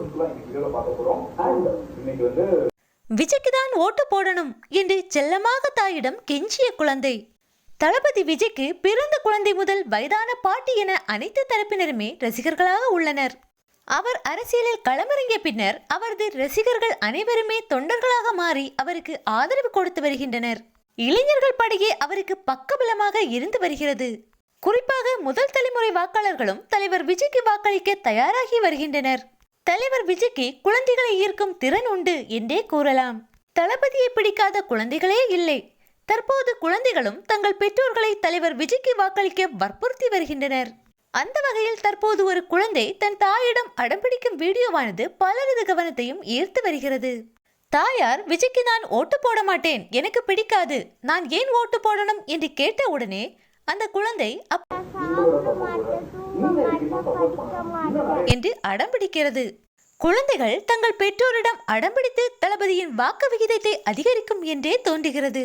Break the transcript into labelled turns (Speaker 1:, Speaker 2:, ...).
Speaker 1: வீடியோல பார்க்க போறோம். அண்ட் இன்னைக்கு வந்து
Speaker 2: விஜய்க்கு தான் ஓட்டு போடணும் என்று செல்லமாக தாயிடம் கெஞ்சிய குழந்தை. தளபதி விஜய்க்கு பிறந்த குழந்தை முதல் வயதான பாட்டி என அனைத்து தரப்பினருமே ரசிகர்களாக உள்ளனர். அவர் அரசியலில் களமிறங்கிய பின்னர் அவரது ரசிகர்கள் அனைவருமே தொண்டர்களாக மாறி அவருக்கு ஆதரவு கொடுத்து வருகின்றனர். இளைஞர்கள் படையே அவருக்கு பக்கபலமாக இருந்து வருகிறது. குறிப்பாக முதல் தலைமுறை வாக்காளர்களும் தலைவர் விஜய்க்கு வாக்களிக்க தயாராகி வருகின்றனர். தலைவர் விஜய்க்கு குழந்தைகளை ஈர்க்கும் திறன் உண்டு என்றே கூறலாம். தளபதியை பிடிக்காத குழந்தைகளே இல்லை. தற்போது குழந்தைகளும் தங்கள் பெற்றோர்களை தலைவர் விஜய்க்கு வாக்களிக்க வற்புறுத்தி வருகின்றனர். அந்த வகையில் தற்போது ஒரு குழந்தை தன் தாயிடம் அடம்பிடிக்கும் வீடியோவானது பலரது கவனத்தையும் ஈர்த்து வருகிறது. தாயார் விஜய்க்கு நான் ஓட்டு போட மாட்டேன். எனக்கு பிடிக்காது. நான் ஏன் ஓட்டு போடணும்? என்று கேட்ட உடனே அந்த குழந்தை அப் என்று அடம்பிடிக்கிறது குழந்தைகள் தங்கள் பெற்றோரிடம் அடம்பிடித்து தளபதியின் வாக்கு விகிதத்தை அதிகரிக்கும் என்றே தோன்றுகிறது.